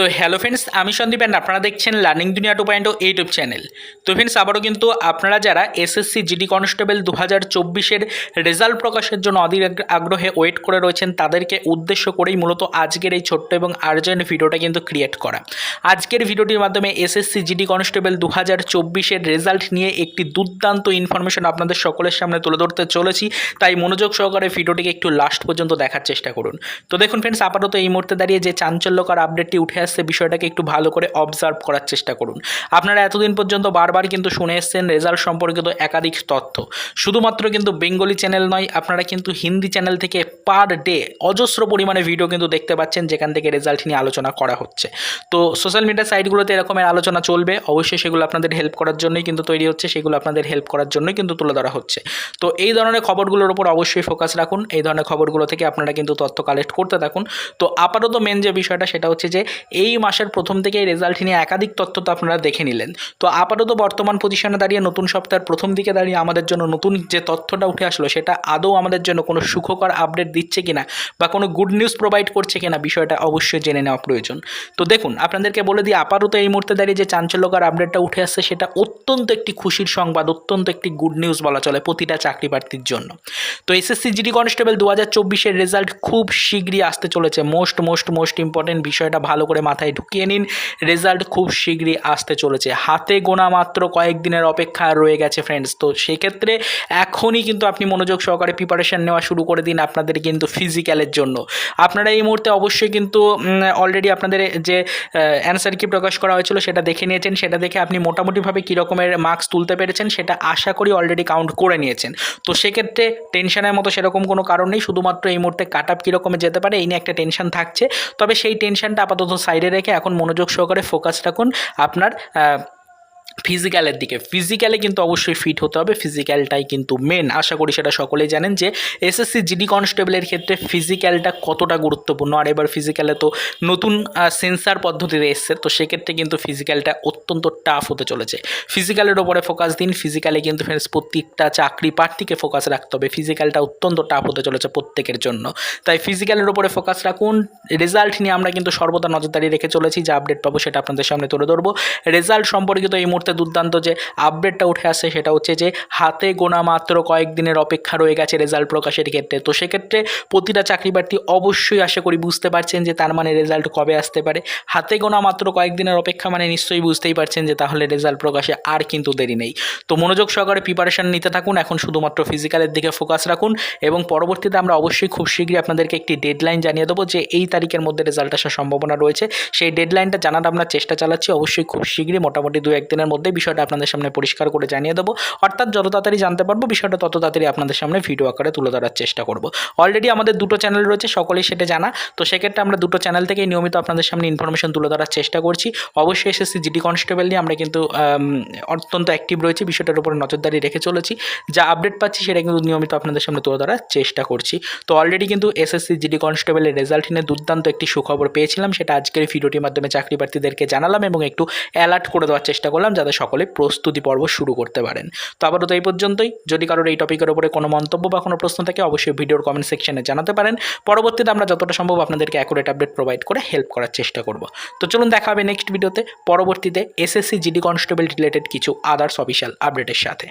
তো hello friends আমি Sandeep and আপনারা দেখছেন learning Duniya two point YouTube channel তো ফ্রেন্ডস আবারও কিন্তু আপনারা যারা এসএসসি জিডি কনস্টেবল দু হাজার চব্বিশের রেজাল্ট প্রকাশের জন্য অধীর আগ্রহে ওয়েট করে রয়েছেন, তাদেরকে উদ্দেশ্য করেই মূলত আজকের এই ছোট্ট এবং আর্জেন্ট ভিডিওটা কিন্তু ক্রিয়েট করা। আজকের ভিডিওটির মাধ্যমে এসএসসি জিডি কনস্টেবল দু হাজার চব্বিশের রেজাল্ট নিয়ে একটি দুর্দান্ত ইনফরমেশন আপনাদের সকলের সামনে তুলে ধরতে চলেছি। তাই মনোযোগ সহকারে ভিডিওটিকে একটু লাস্ট পর্যন্ত দেখার চেষ্টা করুন। তো দেখুন ফ্রেন্ডস আপাতত এই মুহূর্তে দাঁড়িয়ে যে চাঞ্চল্যকর আপডেটটি উঠে আসছে বিষয়টাকে একটু ভালো করে অবজার্ভ করার চেষ্টা করুন। আপনারা এতদিন পর্যন্ত বারবার কিন্তু শুনে এসছেন রেজাল্ট সম্পর্কিত একাধিক তথ্য। শুধুমাত্র কিন্তু বেঙ্গলি চ্যানেল নয়, আপনারা কিন্তু হিন্দি চ্যানেল থেকে পার ডে অজস্র পরিমাণে ভিডিও কিন্তু দেখতে পাচ্ছেন, যেখান থেকে রেজাল্ট নিয়ে আলোচনা করা হচ্ছে। তো সোশ্যাল মিডিয়া সাইটগুলোতে এরকমের আলোচনা চলবে। অবশ্যই সেগুলো আপনাদের হেল্প করার জন্যই কিন্তু তৈরি হচ্ছে, সেগুলো আপনাদের হেল্প করার জন্যই কিন্তু তুলে ধরা হচ্ছে। তো এই ধরনের খবরগুলোর উপর অবশ্যই ফোকাস রাখুন। এই ধরনের খবরগুলো থেকে আপনারা কিন্তু তথ্য কালেক্ট করতে থাকুন। তো আপাতত মেন যে বিষয়টা সেটা হচ্ছে যে এই মাসের প্রথম থেকে এই রেজাল্ট নিয়ে একাধিক তথ্য তো আপনারা দেখে নিলেন। তো আপাতত বর্তমান পজিশনে দাঁড়িয়ে নতুন সপ্তাহের প্রথম দিকে দাঁড়িয়ে আমাদের জন্য নতুন যে তথ্যটা উঠে আসলো, সেটা আদৌ আমাদের জন্য কোনো সুখকর আপডেট দিচ্ছে কিনা বা কোনো গুড নিউজ প্রোভাইড করছে কিনা বিষয়টা অবশ্যই জেনে নেওয়া প্রয়োজন। তো দেখুন, আপনাদেরকে বলে দিই, আপাতত এই মুহূর্তে দাঁড়িয়ে যে চাঞ্চল্যকর আপডেটটা উঠে আসছে, সেটা অত্যন্ত একটি খুশির সংবাদ, অত্যন্ত একটি গুড নিউজ বলা চলে প্রতিটা চাকরি প্রার্থীর জন্য। তো এসএসসি জিডি কনস্টেবল দু হাজার রেজাল্ট খুব শীঘ্রই আসতে চলেছে। মোস্ট মোস্ট মোস্ট ইম্পর্টেন্ট বিষয়টা ভালো করে মাথায় ঢুকিয়ে নিন। রেজাল্ট খুব শীঘ্রই আসতে চলেছে। হাতে গোনা মাত্র কয়েকদিনের অপেক্ষা রয়ে গেছে ফ্রেন্ডস তো সেক্ষেত্রে এখনই কিন্তু আপনি মনোযোগ সহকারে প্রিপারেশন নেওয়া শুরু করে দিন আপনাদের কিন্তু ফিজিক্যালের জন্য। আপনারা এই মুহূর্তে অবশ্যই কিন্তু অলরেডি আপনাদের যে অ্যান্সার কি প্রকাশ করা হয়েছিল সেটা দেখে নিয়েছেন। সেটা দেখে আপনি মোটামুটিভাবে কী রকমের মার্কস তুলতে পেরেছেন সেটা আশা করি অলরেডি কাউন্ট করে নিয়েছেন। তো সেক্ষেত্রে টেনশনের মতো সেরকম কোনো কারণ নেই। শুধুমাত্র এই মুহূর্তে কাট আপ কীরকমে যেতে পারে, এই নিয়ে একটা টেনশন থাকছে। তবে সেই টেনশনটা আপাতত সাইডে রেখে এখন মনোযোগ সহকারে ফোকাস রাখুন। আপনার ফিজিক্যালের দিকে। ফিজিক্যালে কিন্তু অবশ্যই ফিট হতে হবে। ফিজিক্যালটাই কিন্তু মেন আশা করি সেটা সকলেই জানেন যে এসএসসি জিডি কনস্টেবলের ক্ষেত্রে ফিজিক্যালটা কতটা গুরুত্বপূর্ণ? আর এবার ফিজিক্যালে তো নতুন সেন্সার পদ্ধতিতে এসছে, তো সেক্ষেত্রে কিন্তু ফিজিক্যালটা অত্যন্ত টাফ হতে চলেছে। ফিজিক্যালের ওপরে ফোকাস দিন। ফিজিক্যালে কিন্তু ফ্রেন্ডস প্রত্যেকটা চাকরি প্রার্থীকে ফোকাস রাখতে হবে। ফিজিক্যালটা অত্যন্ত টাফ হতে চলেছে প্রত্যেকের জন্য। তাই ফিজিক্যালের ওপরে ফোকাস রাখুন। রেজাল্ট নিয়ে আমরা কিন্তু সর্বদা নজরদারি রেখে চলেছি। যে আপডেট পাবো সেটা আপনাদের সামনে তুলে ধরবো। রেজাল্ট সম্পর্কিত এই মুহূর্তে দুর্দান্ত যে আপডেটটা উঠে আসে সেটা হচ্ছে যে হাতে গোনা মাত্র কয়েকদিনের অপেক্ষা রয়ে গেছে রেজাল্ট প্রকাশের ক্ষেত্রে। তো সেক্ষেত্রে প্রতিটা চাকরি প্রার্থী অবশ্যই আশা করি বুঝতে পারছেন যে তার মানে রেজাল্ট কবে আসতে পারে। হাতে গোনা মাত্র কয়েকদিনের অপেক্ষা মানে নিশ্চয়ই বুঝতেই পারছেন যে তাহলে রেজাল্ট প্রকাশে আর কিন্তু দেরি নেই। তো মনোযোগ সহকারে প্রিপারেশান নিতে থাকুন, এখন শুধুমাত্র ফিজিক্যালের দিকে ফোকাস রাখুন এবং পরবর্তীতে আমরা অবশ্যই খুব শীঘ্রই আপনাদেরকে একটি ডেডলাইন জানিয়ে দেবো যে এই তারিখের মধ্যে রেজাল্ট আসার সম্ভাবনা রয়েছে। সেই ডেডলাইনটা জানার আমরা চেষ্টা চালাচ্ছি, অবশ্যই খুব শীঘ্রই মোটামুটি দু একদিনের মধ্যে বিষয়টা আপনাদের সামনে পরিষ্কার করে জানিয়ে দেবো। অর্থাৎ যত তাড়াতাড়ি জানতে পারব, বিষয়টা তত তাড়াতাড়ি আপনাদের সামনে ভিডিও আকারে তুলে ধরার চেষ্টা করব। অলরেডি আমাদের দুটো চ্যানেল রয়েছে, সকলেই সেটা জানা। তো সেক্ষেত্রে আমরা দুটো চ্যানেল থেকেই নিয়মিত আপনাদের সামনে ইনফরমেশন তুলে ধরার চেষ্টা করছি। অবশ্যই এসএসসি জিডি কনস্টেবল নিয়ে আমরা কিন্তু অত্যন্ত অ্যাক্টিভ রয়েছি, বিষয়টার উপরে নজরদারি রেখে চলেছি। যা আপডেট পাচ্ছি, সেটা কিন্তু নিয়মিত আপনাদের সামনে তুলে ধরার চেষ্টা করছি। তো অলরেডি কিন্তু এসএসসি জিডি কনস্টেবলের রেজাল্ট নিয়ে দুর্দান্ত একটি সুখবর পেয়েছিলাম। সেটা আজকের ভিডিওটির মাধ্যমে চাকরি প্রার্থীদেরকে জানালাম এবং একটু অ্যালার্ট করে দেওয়ার চেষ্টা করলাম যাতে সকলে প্রস্তুতি পর্ব শুরু করতে পারেন। তো আপাতত এই পর্যন্তই। যদি কারোর এই টপিকের উপরে কোনো মন্তব্য বা কোনো প্রশ্ন থাকে, অবশ্যই ভিডিওর কমেন্ট সেকশনে জানাতে পারেন। পরবর্তীতে আমরা যতটা সম্ভব আপনাদেরকে অ্যাকুরেট আপডেট প্রোভাইড করে হেল্প করার চেষ্টা করব। তো চলুন দেখা হবে নেক্সট ভিডিওতে পরবর্তীতে এসএসসি জিডি কনস্টেবল রিলেটেড কিছু আদার্স অফিসিয়াল আপডেটের সাথে।